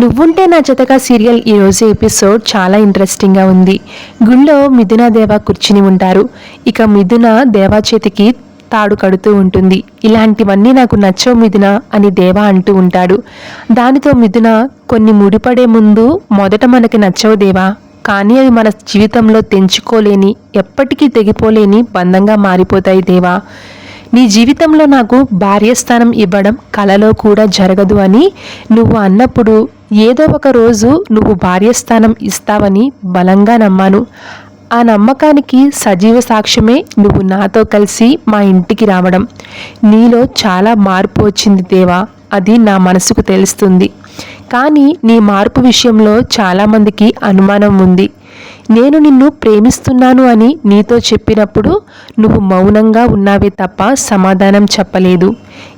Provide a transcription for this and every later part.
నువ్వుంటే నా జతగా సీరియల్ ఈరోజు ఎపిసోడ్ చాలా ఇంట్రెస్టింగ్గా ఉంది. గుళ్ళో మిథున దేవ కూర్చుని ఉంటారు. ఇక మిథున దేవా చేతికి తాడు కడుతూ ఉంటుంది. ఇలాంటివన్నీ నాకు నచ్చవు మిథున అని దేవా అంటూ ఉంటాడు. దానితో మిథున కొన్ని ముడిపడే ముందు మొదట మనకి నచ్చవు దేవా. కానీ అవి మన జీవితంలో తెంచుకోలేని ఎప్పటికీ తెగిపోలేని బంధంగా మారిపోతాయి దేవా. నీ జీవితంలో నాకు భార్యస్థానం ఇవ్వడం కలలో కూడా జరగదు అని నువ్వు అన్నప్పుడు ఏదో ఒక రోజు నువ్వు భార్యస్థానం ఇస్తావని బలంగా నమ్మాను. ఆ నమ్మకానికి సజీవ సాక్ష్యమే నువ్వు నాతో కలిసి మా ఇంటికి రావడం. నీలో చాలా మార్పు వచ్చింది దేవా అది నా మనసుకు తెలుస్తుంది. కానీ నీ మార్పు విషయంలో చాలామందికి అనుమానం ఉంది. నేను నిన్ను ప్రేమిస్తున్నాను అని నీతో చెప్పినప్పుడు నువ్వు మౌనంగా ఉన్నావే తప్ప సమాధానం చెప్పలేదు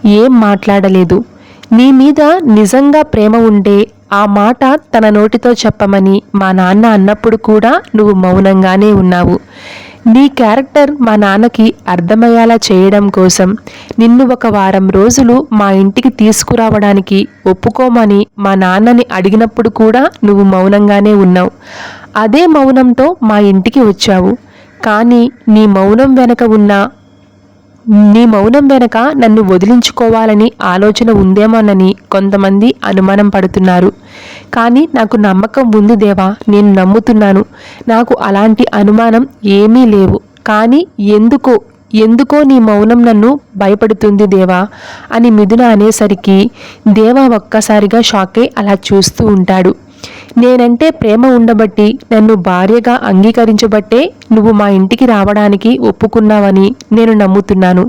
ఏం మాట్లాడలేదు. నీ మీద నిజంగా ప్రేమ ఉండే ఆ మాట తన నోటితో చెప్పమని మా నాన్న అన్నప్పుడు కూడా నువ్వు మౌనంగానే ఉన్నావు. నీ క్యారెక్టర్ మా నాన్నకి అర్థమయ్యేలా చేయడం కోసం నిన్ను ఒక వారం రోజులు మా ఇంటికి తీసుకురావడానికి ఒప్పుకోమని మా నాన్నని అడిగినప్పుడు కూడా నువ్వు మౌనంగానే ఉన్నావు. అదే మౌనంతో మా ఇంటికి వచ్చావు. కానీ నీ మౌనం వెనక ఉన్న నీ మౌనం వెనక నన్ను వదిలించుకోవాలని ఆలోచన ఉందేమోనని కొంతమంది అనుమానం పడుతున్నారు. కానీ నాకు నమ్మకం ఉంది దేవా నేను నమ్ముతున్నాను. నాకు అలాంటి అనుమానం ఏమీ లేవు. కానీ ఎందుకో ఎందుకో నీ మౌనం నన్ను భయపడుతుంది దేవా అని మిథున అనేసరికి దేవా ఒక్కసారిగా షాకే అలా చూస్తూ ఉంటాడు. నేనంటే ప్రేమ ఉండబట్టి నన్ను భార్యగా అంగీకరించబట్టే నువ్వు మా ఇంటికి రావడానికి ఒప్పుకున్నావని నేను నమ్ముతున్నాను.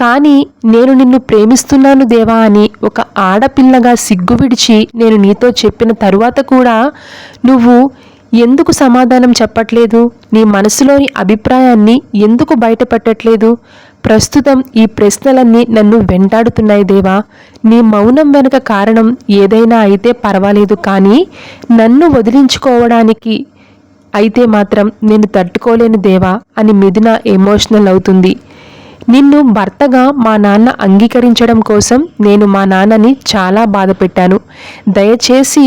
కానీ నేను నిన్ను ప్రేమిస్తున్నాను దేవా అని ఒక ఆడపిల్లగా సిగ్గు విడిచి నేను నీతో చెప్పిన తరువాత కూడా నువ్వు ఎందుకు సమాధానం చెప్పట్లేదు? నీ మనసులోని అభిప్రాయాన్ని ఎందుకు బయటపెట్టట్లేదు? ప్రస్తుతం ఈ ప్రశ్నలన్నీ నన్ను వెంటాడుతున్నాయి దేవా. నీ మౌనం వెనుక కారణం ఏదైనా అయితే పర్వాలేదు కానీ నన్ను వదిలించుకోవడానికి అయితే మాత్రం నేను తట్టుకోలేను దేవా అని మిథున ఎమోషనల్ అవుతుంది. నిన్ను భర్తగా మా నాన్న అంగీకరించడం కోసం నేను మా నాన్నని చాలా బాధ పెట్టాను దయచేసి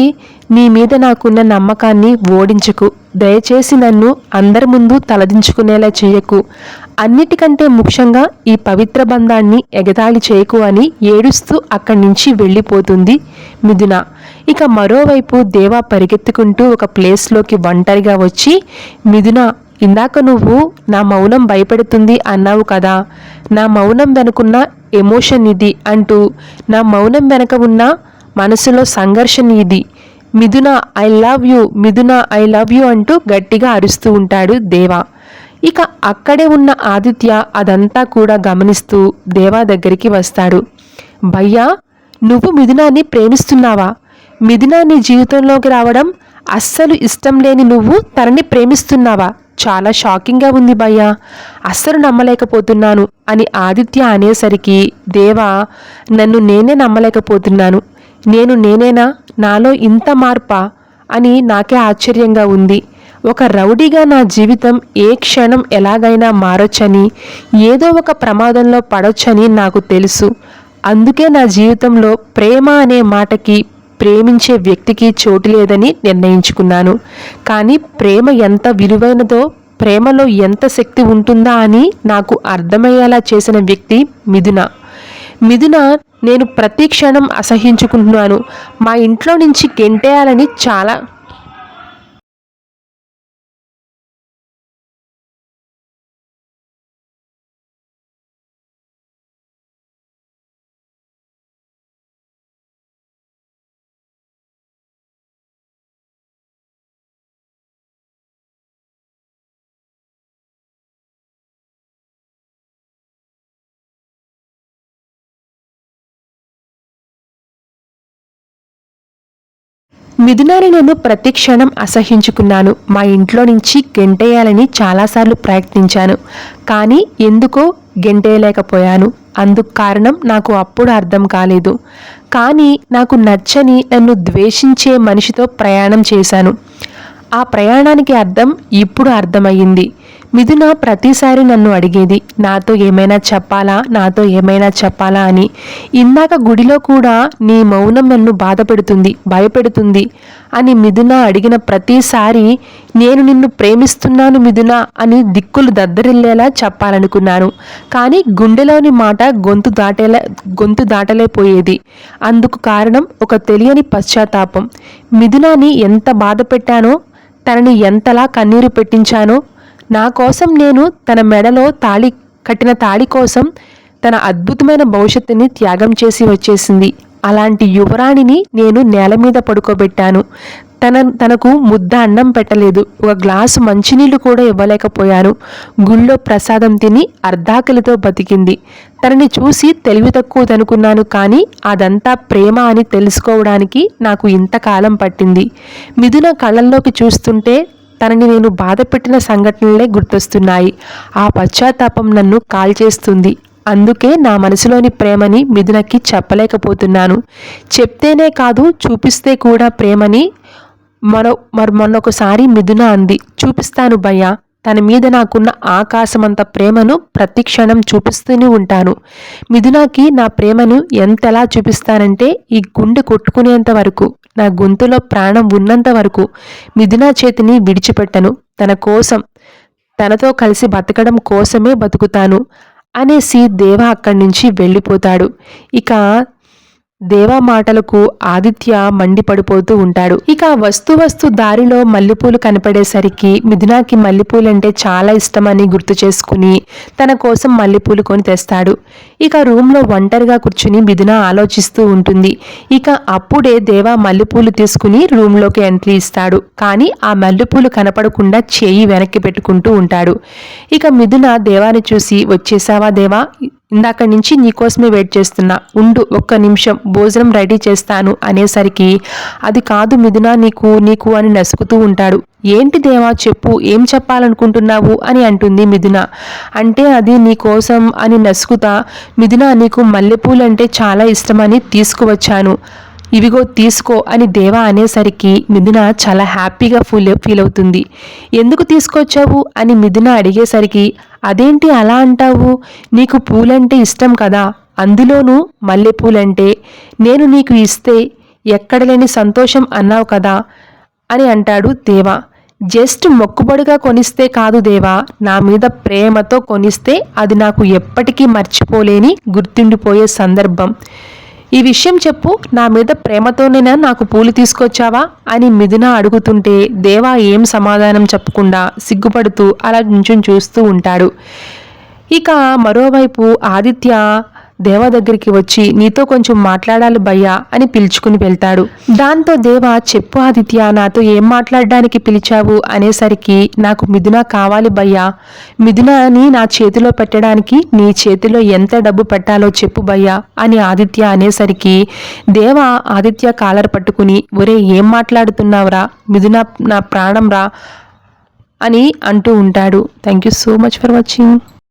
నీ మీద నాకున్న నమ్మకాన్ని ఓడించకు. దయచేసి నన్ను అందరి ముందు తలదించుకునేలా చేయకు. అన్నిటికంటే ముఖ్యంగా ఈ పవిత్ర బంధాన్ని ఎగతాళి చేయకు అని ఏడుస్తూ అక్కడి నుంచి వెళ్ళిపోతుంది మిథున. ఇక మరోవైపు దేవా పరిగెత్తుకుంటూ ఒక ప్లేస్లోకి ఒంటరిగా వచ్చి మిథున ఇందాక నువ్వు నా మౌనం భయపెడుతుంది అన్నావు కదా. నా మౌనం వెనుకున్న ఎమోషన్ ఇది అంటూ నా మౌనం వెనక ఉన్న మనసులో సంఘర్షణ ఇది. Mithuna I love you Mithuna I love you అంటూ గట్టిగా అరుస్తూ ఉంటాడు దేవా. ఇక అక్కడే ఉన్న ఆదిత్య అదంతా కూడా గమనిస్తూ దేవా దగ్గరికి వస్తాడు. భయ్యా నువ్వు మిథునాన్ని ప్రేమిస్తున్నావా? మిథునా నీ జీవితంలోకి రావడం అస్సలు ఇష్టం లేని నువ్వు తనని ప్రేమిస్తున్నావా? చాలా షాకింగ్గా ఉంది భయ్యా. అస్సలు నమ్మలేకపోతున్నాను అని ఆదిత్య అనేసరికి దేవా నన్ను నేనే నమ్మలేకపోతున్నాను. నేను నేనేనా? నాలో ఇంత మార్పా? అని నాకే ఆశ్చర్యంగా ఉంది. ఒక రౌడీగా నా జీవితం ఏ క్షణం ఎలాగైనా మారొచ్చని ఏదో ఒక ప్రమాదంలో పడొచ్చని నాకు తెలుసు. అందుకే నా జీవితంలో ప్రేమ అనే మాటకి ప్రేమించే వ్యక్తికి చోటు లేదని నిర్ణయించుకున్నాను. కానీ ప్రేమ ఎంత విలువైనదో ప్రేమలో ఎంత శక్తి ఉంటుందా అని నాకు అర్థమయ్యేలా చేసిన వ్యక్తి మిథున. మిథున నేను ప్రతి క్షణం అసహించుకుంటున్నాను మా ఇంట్లో నుంచి గెంటేయాలని చాలా మిథునాని నేను ప్రతి క్షణం అసహించుకున్నాను. మా ఇంట్లో నుంచి గెంటేయాలని చాలాసార్లు ప్రయత్నించాను. కానీ ఎందుకో గెంటేయలేకపోయాను. అందుకు కారణం నాకు అప్పుడు అర్థం కాలేదు. కానీ నాకు నచ్చని నన్ను ద్వేషించే మనిషితో ప్రయాణం చేశాను. ఆ ప్రయాణానికి అర్థం ఇప్పుడు అర్థమయ్యింది. మిథున ప్రతిసారి నన్ను అడిగేది నాతో ఏమైనా చెప్పాలా? నాతో ఏమైనా చెప్పాలా? అని. ఇందాక గుడిలో కూడా నీ మౌనం నన్ను బాధపెడుతుంది భయపెడుతుంది అని మిథున అడిగిన ప్రతిసారి నేను నిన్ను ప్రేమిస్తున్నాను మిథున అని దిక్కులు దద్దరిల్లేలా చెప్పాలనుకున్నాను. కానీ గుండెలోని మాట గొంతు దాటేలా గొంతు దాటలేపోయేది అందుకు కారణం ఒక తెలియని పశ్చాత్తాపం. మిథునాని ఎంత బాధ పెట్టానో తనని ఎంతలా కన్నీరు పెట్టించానో నా కోసం నేను తన మెడలో తాళి కట్టిన తాళి కోసం తన అద్భుతమైన భవిష్యత్తుని త్యాగం చేసి వచ్చేసింది. అలాంటి యువరాణిని నేను నేల మీద పడుకోబెట్టాను. తన తనకు ముద్ద అన్నం పెట్టలేదు. ఒక గ్లాసు మంచినీళ్ళు కూడా ఇవ్వలేకపోయాను. గుళ్ళో ప్రసాదం తిని అర్ధాకలితో బతికింది. తనని చూసి తెలివి తక్కువదనుకున్నాను కానీ అదంతా ప్రేమ అని తెలుసుకోవడానికి నాకు ఇంతకాలం పట్టింది. మిథున కళ్ళల్లోకి చూస్తుంటే తనని నేను బాధపెట్టిన సంఘటనలే గుర్తొస్తున్నాయి. ఆ పశ్చాత్తాపం నన్ను కాల్చేస్తుంది. అందుకే నా మనసులోని ప్రేమని మిథునకి చెప్పలేకపోతున్నాను. చెప్తేనే కాదు చూపిస్తే కూడా ప్రేమని మరో మరి మొన్నొకసారి మిథున అంది. చూపిస్తాను భయ్య తన మీద నాకున్న ఆకాశమంత ప్రేమను ప్రతిక్షణం చూపిస్తూనే ఉంటాను. మిథునాకి నా ప్రేమను ఎంతలా చూపిస్తానంటే ఈ గుండె కొట్టుకునేంత వరకు. నా గొంతులో ప్రాణం ఉన్నంత వరకు మిథునా చేతిని విడిచిపెట్టను. తన కోసం తనతో కలిసి బతకడం కోసమే బతుకుతాను అనేసి దేవ అక్కడి నుంచి వెళ్ళిపోతాడు. ఇక దేవా మాటలకు ఆదిత్య మండిపడిపోతూ ఉంటాడు. ఇక వస్తు వస్తు దారిలో మల్లెపూలు కనపడేసరికి మిథునాకి మల్లెపూలంటే చాలా ఇష్టమని గుర్తు చేసుకుని తన కోసం మల్లెపూలు కొని తెస్తాడు. ఇక రూమ్లో ఒంటరిగా కూర్చుని మిథున ఆలోచిస్తూ ఉంటుంది. ఇక అప్పుడే దేవా మల్లెపూలు తీసుకుని రూమ్లోకి ఎంట్రీ ఇస్తాడు. కానీ ఆ మల్లెపూలు కనపడకుండా చేయి వెనక్కి పెట్టుకుంటూ ఉంటాడు. ఇక మిథున దేవాని చూసి వచ్చేసావా దేవా? ఇందాక నుంచి నీకోసమే వెయిట్ చేస్తున్నా. ఉండు ఒక్క నిమిషం భోజనం రెడీ చేస్తాను అనేసరికి అది కాదు మిథునా నీకు నీకు అని నసుకుతూ ఉంటాడు. ఏంటి దేవా చెప్పు ఏం చెప్పాలనుకుంటున్నావు అని అంటుంది మిథున. అంటే అది నీ కోసం అని నసుకుతా మిథున నీకు మల్లెపూలంటే చాలా ఇష్టమని తీసుకువచ్చాను. ఇవిగో తీసుకో అని దేవా అనేసరికి మిథున చాలా హ్యాపీగా ఫీల్ ఫీల్ అవుతుంది. ఎందుకు తీసుకొచ్చావు? అని మిథున అడిగేసరికి అదేంటి అలా అంటావు? నీకు పూలంటే ఇష్టం కదా? అందులోనూ మల్లెపూలంటే నేను నీకు ఇస్తే ఎక్కడ లేని సంతోషం అన్నావు కదా అని అంటాడు దేవా. జస్ట్ మొక్కుబడిగా కొనిస్తే కాదు దేవా. నా మీద ప్రేమతో కొనిస్తే అది నాకు ఎప్పటికీ మర్చిపోలేని గుర్తుండిపోయే సందర్భం. ఈ విషయం చెప్పు నా మీద ప్రేమతోనేనా నాకు పూలు తీసుకొచ్చావా? అని మిథున అడుగుతుంటే దేవా ఏం సమాధానం చెప్పకుండా సిగ్గుపడుతూ అలా నుంచుని చూస్తూ ఉంటాడు. ఇక మరోవైపు ఆదిత్య దేవ దగ్గరికి వచ్చి నీతో కొంచెం మాట్లాడాలి భయ్యా అని పిలుచుకుని వెళ్తాడు. దాంతో దేవ చెప్పు ఆదిత్య నాతో ఏం మాట్లాడడానికి పిలిచావు? అనేసరికి నాకు మిథున కావాలి భయ్యా. మిథునని నా చేతిలో పెట్టడానికి నీ చేతిలో ఎంత డబ్బు పెట్టాలో చెప్పు భయ్యా అని ఆదిత్య అనేసరికి దేవ ఆదిత్య కాలర్ పట్టుకుని ఒరే ఏం మాట్లాడుతున్నావురా? మిథున నా ప్రాణం రా అని అంటూ ఉంటాడు. Thank you so much for watching